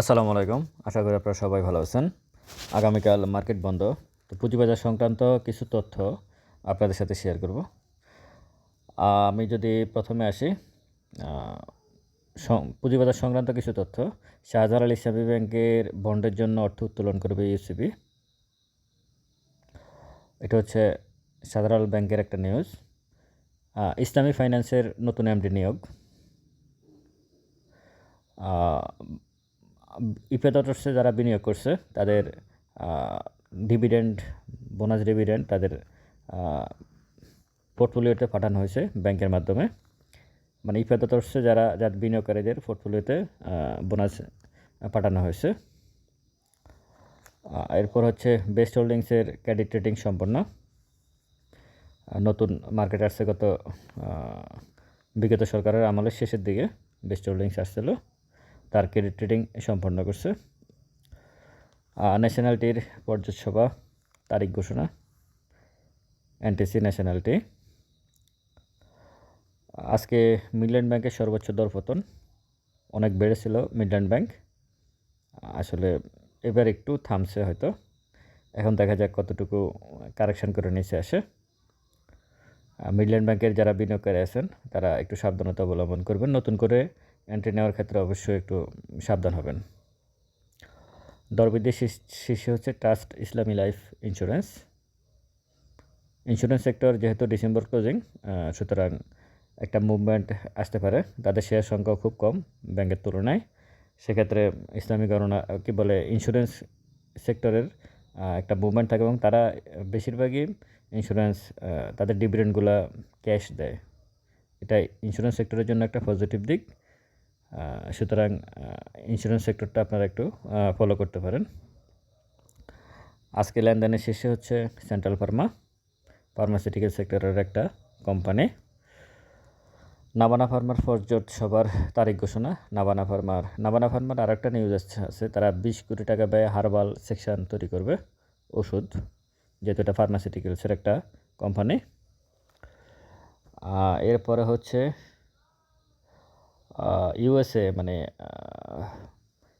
আসসালামু আলাইকুম। আশা করি আপনারা সবাই ভালো আছেন। আগামীকাল মার্কেট বন্ধ। তো পুঁজিবাজার সংক্রান্ত কিছু তথ্য আপনাদের সাথে শেয়ার করব। আমি যদি প্রথমে আসি পুঁজিবাজার সংক্রান্ত কিছু তথ্য। শাহজালাল ইসলামী ব্যাংকের বন্ডের জন্য অর্থ উত্তোলন করবে ইউসিবি। এটা হচ্ছে শাহজালাল ব্যাংকের একটা নিউজ। ইসলামী ফাইন্যান্সের নতুন এমডি নিয়োগ। ইপেদটসে যারা বিনিয়োগ করছে, তাদের ডিভিডেন্ড বোনাস ডিভিডেন্ড তাদের পোর্টফোলিওতে পাঠানো হয়েছে ব্যাংকের মাধ্যমে। মানে ইপেদটসে যারা, যার বিনিয়োগকারীদের পোর্টফোলিওতে বোনাস পাঠানো হয়েছে। এরপর হচ্ছে বেস্ট হোল্ডিংসের ক্রেডিট রেটিং সম্পন্ন। নতুন মার্কেট আসছে গত বিগত সরকারের আমলের শেষের দিকে বেস্ট হোল্ডিংস আসছিল। তার ক্রেডিট রেটিং সম্পন্ন করছে। ন্যাশনালটির পর্যটসভা তারিখ ঘোষণা এনটিসি ন্যাশনালটি আজকে মিডল্যান্ড ব্যাংকের সর্বোচ্চ দরপতন অনেক বেড়েছিল মিডল্যান্ড ব্যাংক আসলে এবার একটু থামছে হয়তো। এখন দেখা যাক কতটুকু কারেকশন করে নিচে আসে। মিডল্যান্ড ব্যাংকের যারা বিনিয়োগকারী আছেন, তারা একটু সাবধানতা অবলম্বন করবেন। নতুন করে এন্ট্রি নেওয়ার ক্ষেত্রে অবশ্যই একটু সাবধান হবেন। দরবৃদ্ধির শীর্ষ- হচ্ছে trust Islami life insurance insurance sector যেহেতু ডিসেম্বর ক্লোজিং সুতরাং একটা মুভমেন্ট আসতে পারে। তাদের শেয়ার সংখ্যাও খুব কম ব্যাংকের তুলনায়। সেক্ষেত্রে ইসলামী গণনা, কী বলে ইন্স্যুরেন্স সেক্টরের একটা মুভমেন্ট থাকে এবং তারা বেশিরভাগই ইন্স্যুরেন্স তাদের ডিভিডেন্ডগুলো ক্যাশ দেয়। এটা ইন্স্যুরেন্স সেক্টরের জন্য একটা পজিটিভ দিক। সুতরাং ইন্স্যুরেন্স সেক্টরটা আপনারা একটু ফলো করতে পারেন। আজকে লেনদেনের শেষে হচ্ছে সেন্ট্রাল ফার্মা ফার্মাসিউটিক্যাল সেক্টরের একটা কোম্পানি নাবানা ফার্মার ফরজট সবার তারিখ ঘোষণা। নাবানা ফার্মার নাবানা ফার্মার আর একটা নিউজ আছে, তারা বিশ কোটি টাকা ব্যয়ে হারবাল সেকশন তৈরি করবে ওষুধ, যেহেতু এটা ফার্মাসিউটিক্যালসের একটা কোম্পানি এরপরে হচ্ছে ইউএসএ মানে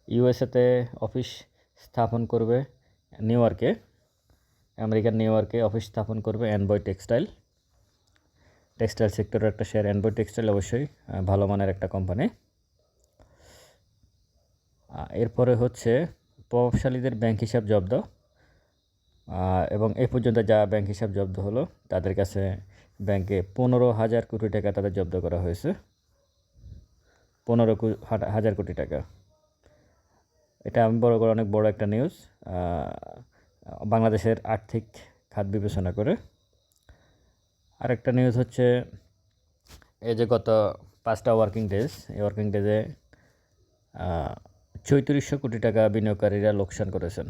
ইউএসএতে অফিস স্থাপন করবে নিউ ইয়র্কে আমেরিকার নিউ ইয়র্কে অফিস স্থাপন করবে অ্যানবয় টেক্সটাইল টেক্সটাইল সেক্টরের একটা শেয়ার অ্যানবয় টেক্সটাইল অবশ্যই ভালো মানের একটা কোম্পানি এরপরে হচ্ছে প্রভাবশালীদের ব্যাংক হিসাব জব্দ। এবং এ পর্যন্ত যা ব্যাংক হিসাব জব্দ হলো, তাদের কাছে ব্যাংকে পনেরো হাজার কোটি টাকা তাদের জব্দ করা হয়েছে। পনেরো হাজার কোটি টাকা। এটা আমি বড় করে অনেক বড় একটা নিউজ বাংলাদেশের আর্থিক খাত বিবেচনা করে। আরেকটা নিউজ হচ্ছে, এই যে গত পাঁচটা ওয়ার্কিং ডেজ এই ওয়ার্কিং ডেজে চৌত্রিশশো কোটি টাকা বিনিয়োগকারীরা লোকসান করেছেন।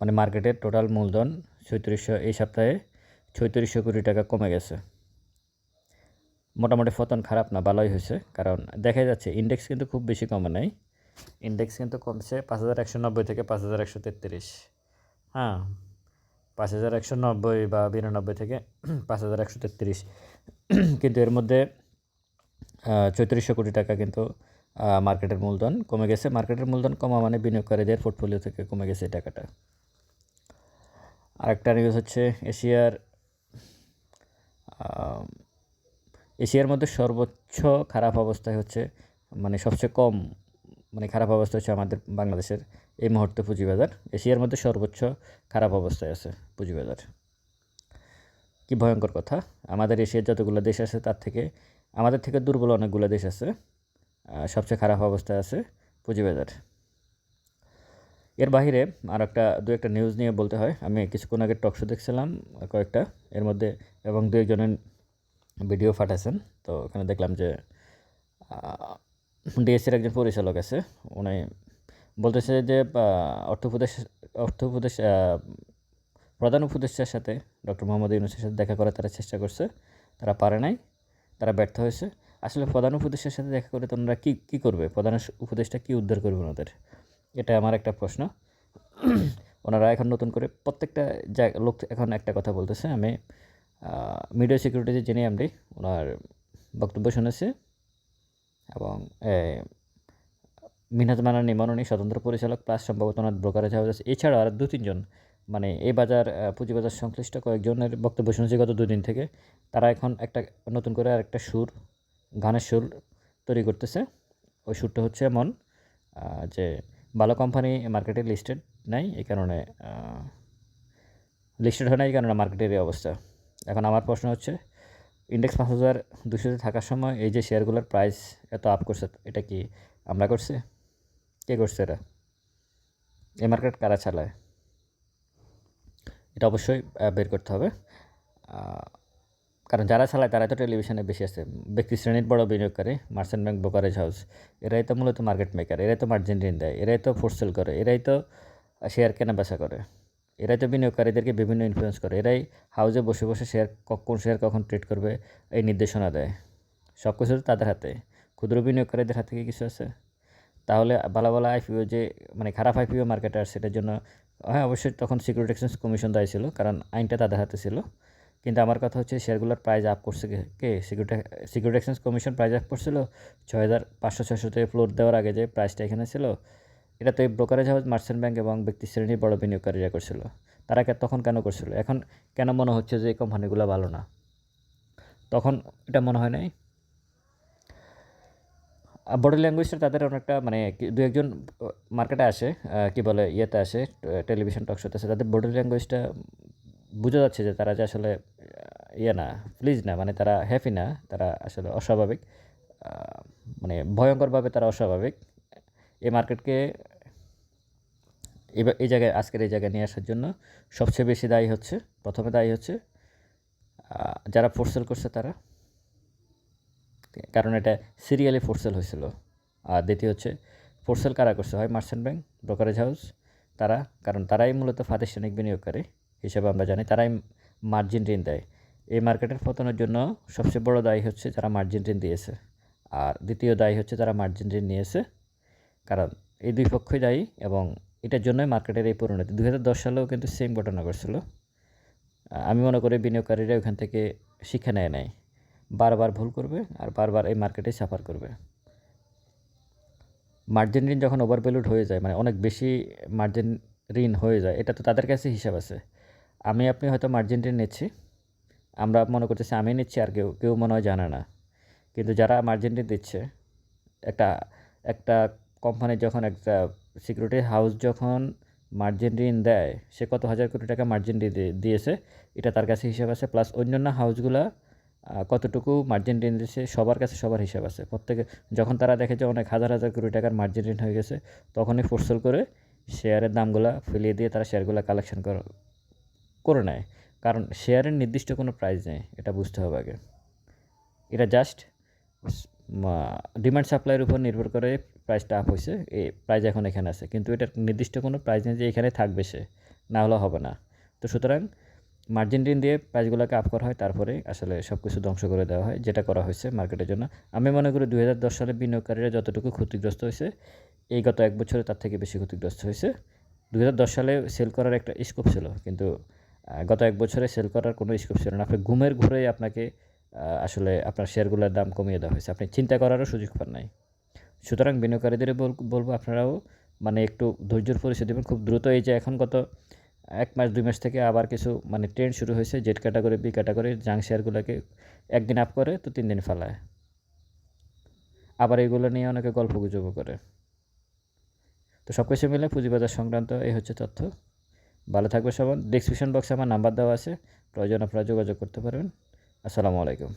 মানে মার্কেটের টোটাল মূলধন চৌত্রিশশো এই সপ্তাহে চৌত্রিশশো কোটি টাকা কমে গেছে। মোটামুটি ফতন খারাপ না, ভালোই হয়েছে। কারণ দেখা যাচ্ছে ইন্ডেক্স কিন্তু খুব বেশি কমে নাই। ইন্ডেক্স কিন্তু কমছে পাঁচ হাজার একশো নব্বই থেকে পাঁচ হাজার একশো তেত্রিশ। হ্যাঁ পাঁচ হাজার একশো নব্বই বা বিরানব্বই থেকে পাঁচ হাজার একশো তেত্রিশ। কিন্তু এর মধ্যে চৌত্রিশশো কোটি টাকা কিন্তু মার্কেটের মূলধন কমে গেছে। মার্কেটের মূলধন কমা মানে বিনিয়োগকারীদের পোর্টফোলিও থেকে কমে গেছে এই টাকাটা। আরেকটা নিউজ হচ্ছে এশিয়ার এশিয়ার মধ্যে সর্বোচ্চ খারাপ অবস্থায় হচ্ছে মানে সবচেয়ে কম মানে খারাপ অবস্থা হচ্ছে আমাদের বাংলাদেশের এই মুহূর্তে পুঁজিবাজার। এশিয়ার মধ্যে সর্বোচ্চ খারাপ অবস্থায় আছে পুঁজিবাজার। কি ভয়ঙ্কর কথা, আমাদের এশিয়ার যতগুলো দেশ আছে তার থেকে, আমাদের থেকে দুর্বল অনেকগুলো দেশ আছে সবচেয়ে খারাপ অবস্থায় আছে পুঁজিবাজার। এর বাইরে আর একটা, দু একটা নিউজ নিয়ে বলতে হয়। আমি কিছুক্ষণ আগে টকশো দেখছিলাম কয়েকটা, এর মধ্যে এবং দু একজনের ভিডিও পাঠাচ্ছেন তো ওখানে দেখলাম যে ডিএসসির একজন পরিচালক আছে। উনি বলতেছে যে অর্থ উপদেশ অর্থ উপদেশ প্রধান উপদেষ্টার সাথে ডক্টর মোহাম্মদ ইউনুসের সাথে দেখা করার তারা চেষ্টা করছে। তারা পারে নাই, তারা ব্যর্থ হয়েছে। আসলে প্রধান উপদেষ্টার সাথে দেখা করে তোমরা কী কী করবে? প্রধান উপদেষ্টা কী উদ্ধার করবে ওনাদের এটা আমার একটা প্রশ্ন। ওনারা এখন নতুন করে প্রত্যেকটা জায়গা, লোক এখন একটা কথা বলতেছে, আমি মিডিয়া সিকিউরিটি জেনে এমডি, ওনার বক্তব্য শুনেছি এবং মিনহাজ মানানি মননী স্বতন্ত্র পরিচালক প্লাস সম্ভবত ওনার ব্রোকারেজ হাউস আছে। এছাড়াও আর দু, তিনজন মানে এই বাজার পুঁজিবাজার সংশ্লিষ্ট কয়েকজনের বক্তব্য শুনেছি গত দুদিন থেকে। তারা এখন একটা নতুন করে আরেকটা সুর, গানের সুর তৈরি করতেছে। ওই সুরটা হচ্ছে এমন যে ভালো কোম্পানি মার্কেটে লিস্টেড নাই, এই কারণে লিস্টেড হয় না এই কারণে মার্কেটের এই অবস্থা। এখন আমার প্রশ্ন হচ্ছে ইন্ডেক্স পাঁচ হাজার দুশোতে থাকার সময় এই যে শেয়ারগুলোর প্রাইস এত আপ করছে, এটা কি আমরা করছি? কে করছে এরা এ মার্কেট কারা চালায়? এটা অবশ্যই বের করতে হবে। কারণ যারা চালায় তারাই তো টেলিভিশনে বেশি আছে। ব্যক্তি শ্রেণির বড় বিনিয়োগকারী মার্চেন্ট ব্যাংক ব্রোকারেজ হাউস এরাই তো মূলত মার্কেট মেকার এরাই তো মার্জিন ঋণ দেয়, এরাই তো ফোরসেল করে, এরাই তো শেয়ার কেনা বেচা করে। এরাই তো বিনিয়োগকারীদেরকে বিভিন্ন ইনফ্লুয়েন্স করে। এরাই হাউজে বসে বসে শেয়ার কোন শেয়ার কখন ট্রেড করবে এই নির্দেশনা দেয়। সব কিছু তাদের হাতে। ক্ষুদ্র বিনিয়োগকারীদের হাতে কি কিছু আছে। তাহলে ভালো ভালো আইপিও যে মানে খারাপ আইপিও মার্কেটে আর সেটার জন্য হ্যাঁ অবশ্যই তখন সিকিউরিটি এক্সচেঞ্জ কমিশন দায়ী ছিল, কারণ আইনটা তাদের হাতে ছিল। কিন্তু আমার কথা হচ্ছে শেয়ারগুলোর প্রাইস আপ করছে কে কে? Security security exchange commission price up করছিল। ছয় হাজার পাঁচশো ছয়শোতে ফ্লোর দেওয়ার আগে যে প্রাইসটা এখানে ছিল এটা তো এই ব্রোকারেজ হাউস মার্চেন্ট ব্যাংক এবং ব্যক্তি শ্রেণির বড় বিনিয়োগকারীরা করছিল, তারা তখন কেন করছিল? এখন কেন মনে হচ্ছে যে এই কোম্পানিগুলো ভালো না? তখন এটা মনে হয় নাই? বডি ল্যাঙ্গুয়েজটা তাদের অনেকটা মানে দু একজন মার্কেটে আসে কি বলে, ইয়েতে আসে টেলিভিশন টক শোতে আসে, তাদের বডি ল্যাঙ্গুয়েজটা বোঝা যাচ্ছে যে তারা যে আসলে ইয়ে না প্লিজ না মানে তারা হ্যাপি না, তারা আসলে অস্বাভাবিক মানে ভয়ঙ্করভাবে তারা অস্বাভাবিক। এই মার্কেটকে এবার এই জায়গায়, আজকের এই জায়গায় নিয়ে আসার জন্য সবচেয়ে বেশি দায়ী হচ্ছে, প্রথমে দায়ী হচ্ছে যারা ফোরসেল করছে তারা। কারণ এটা সিরিয়ালি ফোরসেল হয়েছিল। আর দ্বিতীয় হচ্ছে ফোরসেল কারা করছে? হয় মার্চেন্ট ব্যাংক ব্রোকারেজ হাউস তারা। কারণ তারাই মূলত প্রাতিষ্ঠানিক বিনিয়োগকারী হিসেবে আমরা জানি, তারাই মার্জিন ঋণ দেয়। এই মার্কেটের পতনের জন্য সবচেয়ে বড় দায়ী হচ্ছে যারা মার্জিন ঋণ দিয়েছে। আর দ্বিতীয় দায়ী হচ্ছে যারা মার্জিন ঋণ নিয়েছে কারণ এই দুই পক্ষই দায়ী এবং এটার জন্যই মার্কেটের এই পরিণতি। দু হাজার দশ সালেও কিন্তু সেম ঘটনা ঘটছিল। আমি মনে করি বিনিয়োগকারীরা ওখান থেকে শিক্ষা নেয় নাই। বারবার ভুল করবে আর বারবার এই মার্কেটে সাফার করবে। মার্জিন ঋণ যখন ওভারভ্যালুড হয়ে যায় মানে অনেক বেশি মার্জিন ঋণ হয়ে যায়, এটা তো তাদের কাছে হিসাব আছে। আমি, আপনি হয়তো মার্জিন ঋণ নিচ্ছি। আমরা মনে করতেছি আমি নিচ্ছি আর কেউ কেউ মনে হয় জানে না। কিন্তু যারা মার্জিন ঋণ দিচ্ছে, একটা একটা কোম্পানি যখন একটা সিকিউরিটি হাউস যখন মার্জিন ঋণ দেয়, সে কত হাজার কোটি টাকা মার্জিন দিয়েছে, এটা তার কাছে হিসাব আছে প্লাস অন্যান্য হাউসগুলা কতটুকু মার্জিন ঋণ দিয়েছে, সবার কাছে সবার হিসাব আছে। প্রত্যেকে, যখন তারা দেখে যে অনেক হাজার হাজার কোটি টাকার মার্জিন ঋণ হয়ে গেছে, তখনই ফোরসেল করে শেয়ারের দামগুলা ফেলিয়ে দিয়ে তারা শেয়ারগুলো কালেকশন করে নেয়। কারণ শেয়ারের নির্দিষ্ট কোনো প্রাইস নেই, এটা বুঝতে হবে আগে। এটা জাস্ট ডিমান্ড সাপ্লাইয়ের উপর নির্ভর করে প্রাইসটা আপ হয়েছে এই প্রাইস এখন এখানে আছে। কিন্তু এটার নির্দিষ্ট কোনো প্রাইস নেই যে এখানে থাকবে সে, না হলে হবে না। তো সুতরাং মার্জিন ঋণ দিয়ে প্রাইসগুলোকে আপ করা হয়, তারপরে আসলে সব কিছু ধ্বংস করে দেওয়া হয়, যেটা করা হয়েছে মার্কেটের জন্য। আমি মনে করি দুই হাজার দশ সালে বিনিয়োগকারীরা যতটুকু ক্ষতিগ্রস্ত হয়েছে, এই গত এক বছরে তার থেকে বেশি ক্ষতিগ্রস্ত হয়েছে। দু হাজার দশ সালে সেল করার একটা স্কোপ ছিল, কিন্তু গত এক বছরে সেল করার কোনো স্কোপ ছিল না। আপনি ঘুমের ঘুরে আপনাকে আসলে আপনার শেয়ারগুলোর দাম কমিয়ে দেওয়া হয়েছে। আপনি চিন্তা করারও সুযোগ পান নাই। সুতরাং বিনিয়োগকারীদের বল- বলব আপনারাও মানে একটু ধৈর্যের পরিচয় দেবেন। খুব দ্রুত এই যে এখন গত এক মাস, দুই মাস থেকে আবার কিছু মানে ট্রেন্ড শুরু হয়েছে জেড ক্যাটাগরি বি ক্যাটাগরি জাং শেয়ারগুলোকে একদিন আপ করে, তো তিন দিন ফেলায়। আবার এইগুলো নিয়ে অনেকে গল্প গুজব করে। তো সব কিছু মিলে পুঁজিবাজার সংক্রান্ত এই হচ্ছে তথ্য। ভালো থাকবে সবাই। ডিসক্রিপশন বক্সে আমার নাম্বার দেওয়া আছে। প্রয়োজন আপনারা যোগাযোগ করতে পারবেন। আসসালামু আলাইকুম।